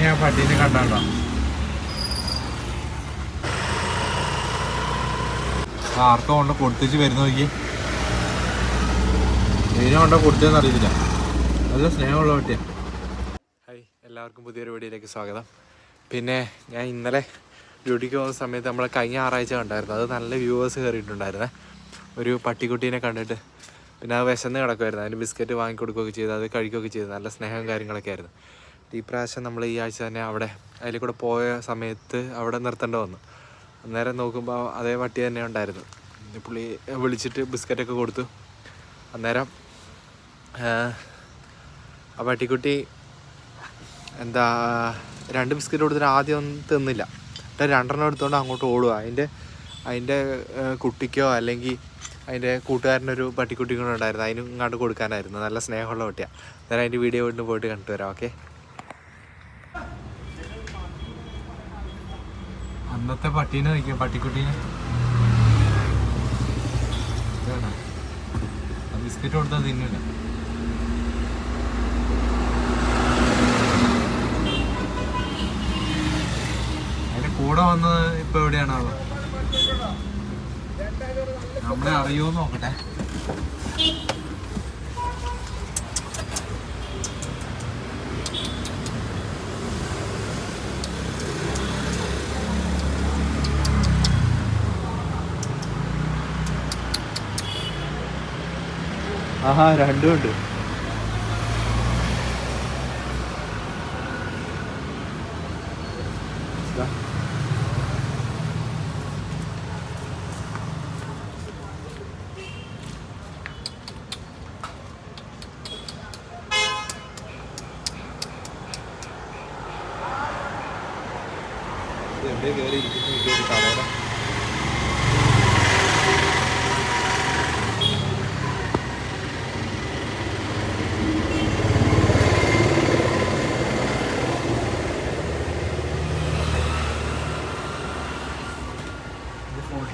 പിന്നെ ആ പട്ടീനെ കണ്ടാണ്ടോ ആർക്കും കൊണ്ട് കൊടുത്തിച്ച് വരുന്ന നോക്കി ഇതിനെ കൊണ്ട് കൊടുത്തതെന്ന് അറിയില്ല നല്ല സ്നേഹമുള്ള പട്ടിയാ. ഹായ് എല്ലാവർക്കും പുതിയൊരു വീഡിയോയിലേക്ക് സ്വാഗതം. പിന്നെ ഞാൻ ഇന്നലെ ഡ്യൂട്ടിക്ക് പോകുന്ന സമയത്ത് നമ്മൾ കഴിഞ്ഞ ആറാഴ്ച കണ്ടായിരുന്നു. അത് നല്ല വ്യൂവേഴ്സ് കയറിയിട്ടുണ്ടായിരുന്നേ. ഒരു പട്ടിക്കുട്ടീനെ കണ്ടിട്ട് പിന്നെ അത് വിശന്ന് കിടക്കുമായിരുന്നു അതിന് ബിസ്ക്കറ്റ് വാങ്ങിക്കൊടുക്കുകയൊക്കെ ചെയ്തു അത് കഴിക്കുകയൊക്കെ ചെയ്തു. നല്ല സ്നേഹം കാര്യങ്ങളൊക്കെ ആയിരുന്നു. ഈ പ്രാവശ്യം നമ്മൾ ഈ ആഴ്ച തന്നെ അവിടെ അതിൽ കൂടെ പോയ സമയത്ത് അവിടെ നിർത്തേണ്ടി വന്നു. അന്നേരം നോക്കുമ്പോൾ അതേ പട്ടി തന്നെ ഉണ്ടായിരുന്നു. പുള്ളി വിളിച്ചിട്ട് ബിസ്ക്കറ്റൊക്കെ കൊടുത്തു. അന്നേരം ആ, പട്ടിക്കുട്ടി എന്താ രണ്ട് ബിസ്ക്കറ്റ് കൊടുത്തിട്ട് ആദ്യം ഒന്നും തിന്നില്ല. എന്നിട്ട് രണ്ടെണ്ണം എടുത്തുകൊണ്ട് അങ്ങോട്ട് ഓടുക അതിന്റെ അതിന്റെ കുട്ടിക്കോ അല്ലെങ്കിൽ അതിന്റെ കൂട്ടുകാരനൊരു പട്ടിക്കുട്ടി കൂടെ ഉണ്ടായിരുന്നു. അതിനും ഇങ്ങോട്ട് കൊടുക്കാനായിരുന്നു. നല്ല സ്നേഹമുള്ള പട്ടിയാണ് അന്നേരം അതിന്റെ വീഡിയോ വീണ്ടും പോയിട്ട് കണ്ടിട്ട് വരാം. ഓക്കെ? അന്നത്തെ പട്ടീനെ നോക്കിയ പട്ടിക്കുട്ടീനെ. ബിസ്ക്കറ്റ് കൊടുത്താൽ തിന്നില്ല. അതിന്റെ കൂടെ വന്നത് ഇപ്പൊ എവിടെയാണാവോ നമ്മളെ അറിയുമോ നോക്കട്ടെ. ആഹാ രണ്ടും ഉണ്ട് ദാ. കയറി നോക്കിയേ, കടയുടെ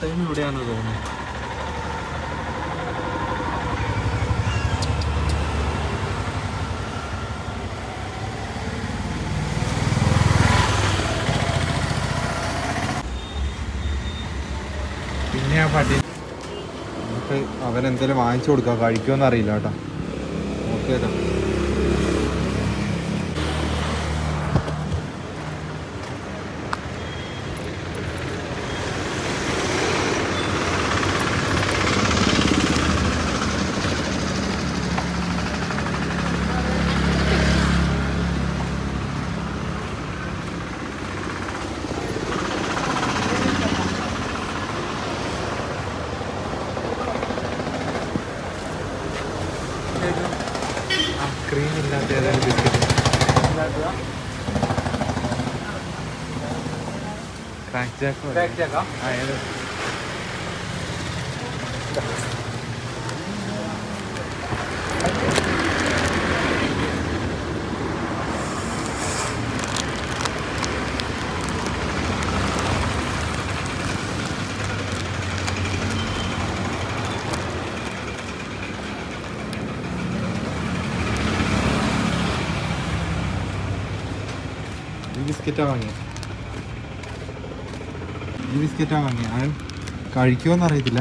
ടൈം ഇവിടെയാണ് തോന്നുന്നത് പിന്നെ നമുക്ക് അവനെന്തെങ്കിലും വാങ്ങിച്ചു കൊടുക്കാം. കഴിക്കുമെന്ന് അറിയില്ല കേട്ടോ. നോക്കിയേക്കാം. ക്രീം ഇല്ലാത്ത ഏതായാലും ബിസ്ക്കറ്റ് ക്രാക്ക് ജാക്ക് ആ ഏത്? ഈ ബിസ്ക്കറ്റാ വാങ്ങിയ. ഈ ബിസ്ക്കറ്റാ വാങ്ങിയ. അവൻ കഴിക്കുമെന്ന് അറിയത്തില്ല.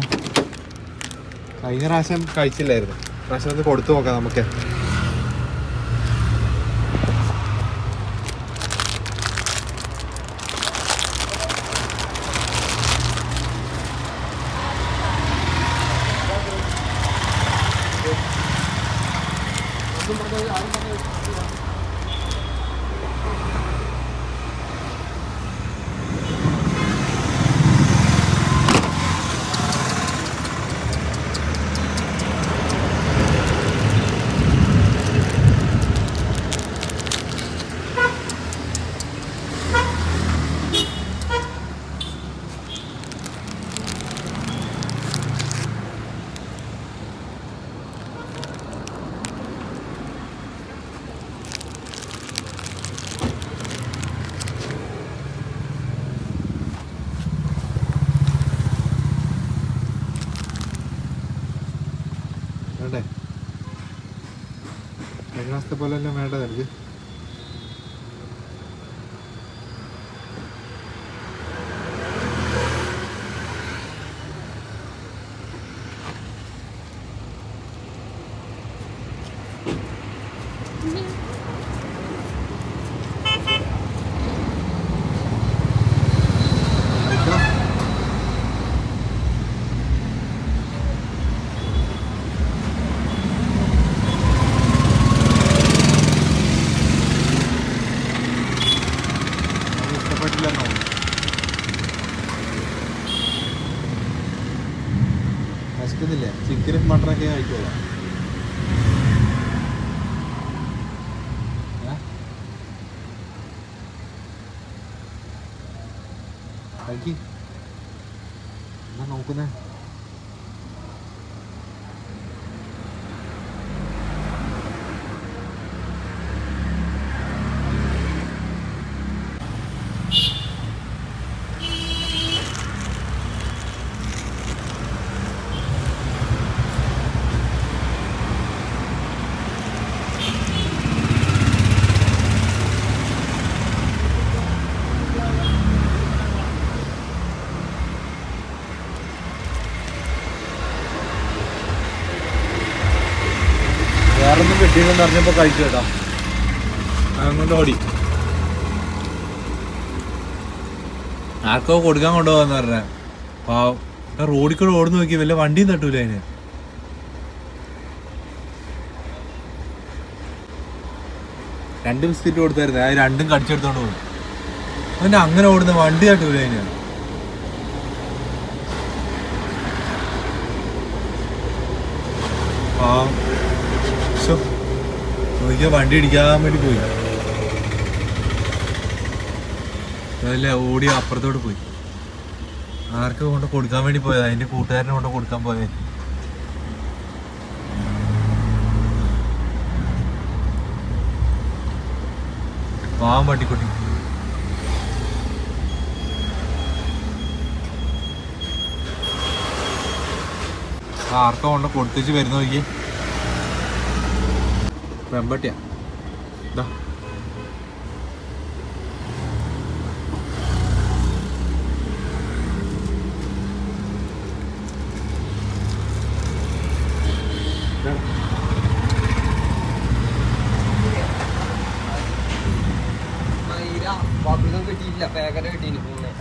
കഴിഞ്ഞ പ്രാവശ്യം കഴിച്ചില്ലായിരുന്നു. പ്രാവശ്യം ഒന്ന് കൊടുത്തു നോക്കാം നമുക്ക്. വേണ്ടേ കഴിഞ്ഞ മാസത്തെ പോലെ എല്ലാം വേണ്ട ഇഷ്ടപ്പെട്ടില്ലെന്നോ നശിക്കുന്നില്ലേ? ചിക്കനും മട്ടനൊക്കെ കഴിക്കോളാം? കഴിക്ക്. എന്നാ നോക്കുന്നേ? കിട്ടിയില്ലെന്ന് പറഞ്ഞപ്പോ കഴിച്ചു കേട്ടോ. അങ്ങോട്ട് ഓടി. ആർക്കോ കൊടുക്കാൻ കൊണ്ടുപോകാന്ന് പറഞ്ഞ. പാവം. റോഡിൽ കൂടെ ഓടുന്നു നോക്കി വല്ല വണ്ടിയും തട്ടൂല അതിന്. രണ്ട് ബിസ്ക്കറ്റ് കൊടുത്തായിരുന്നു. അത് രണ്ടും കടിച്ചെടുത്തോണ്ട് പോകും പിന്നെ അങ്ങനെ ഓടുന്ന വണ്ടി തട്ടൂല അതിന്. പാവം. നോക്കിയാ വണ്ടി ഇടിക്കാൻ വേണ്ടി പോയി. അതല്ല ഓടി അപ്പുറത്തോട്ട് പോയി. ആർക്ക് കൊണ്ട് കൊടുക്കാൻ വേണ്ടി പോയത്? അതിന്റെ കൂട്ടുകാരനെ കൊണ്ട് കൊടുക്കാൻ പോയത്. പാവം പട്ടിക്കുട്ടി ആർക്കും കൊണ്ട് കൊടുത്തേച്ച് വരുന്ന നോക്കി പെമ്പട്ടിയാ ഇതാ കിട്ടിയില്ല പേക്കറ്റ് കിട്ടിയില്ല പിന്നെ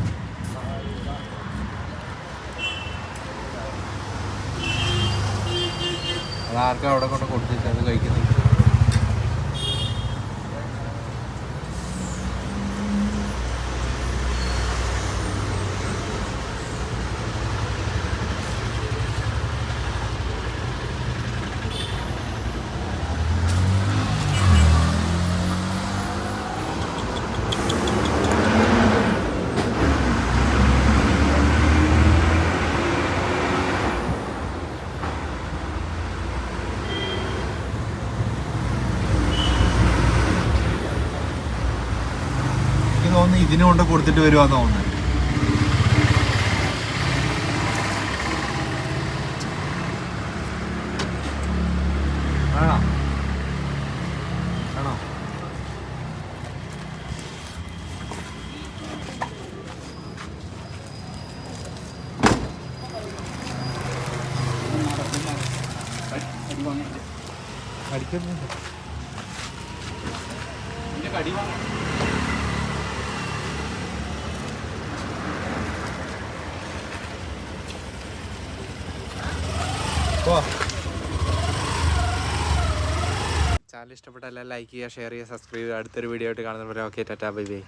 അത് ആർക്കാ അവിടെ കൊണ്ട് കൊടുത്തിട്ട് അത് കഴിക്കുന്നത് എനിക്ക് തോന്നുന്നു ഇതിന് കൊണ്ട് കൊടുത്തിട്ട് വരുവാന്ന് തോന്നുന്നു ആണോ? ആണോ? അടിക്കുന്നുണ്ട് ചാനൽ ഇഷ്ടപ്പെട്ട ലൈക്ക് ചെയ്യുക ഷെയർ ചെയ്യുക സബ്സ്ക്രൈബ് ചെയ്യുക. അടുത്തൊരു വീഡിയോ ആയിട്ട് കാണുന്നവരെ ഓക്കെ ടാറ്റാ ബൈ ബൈ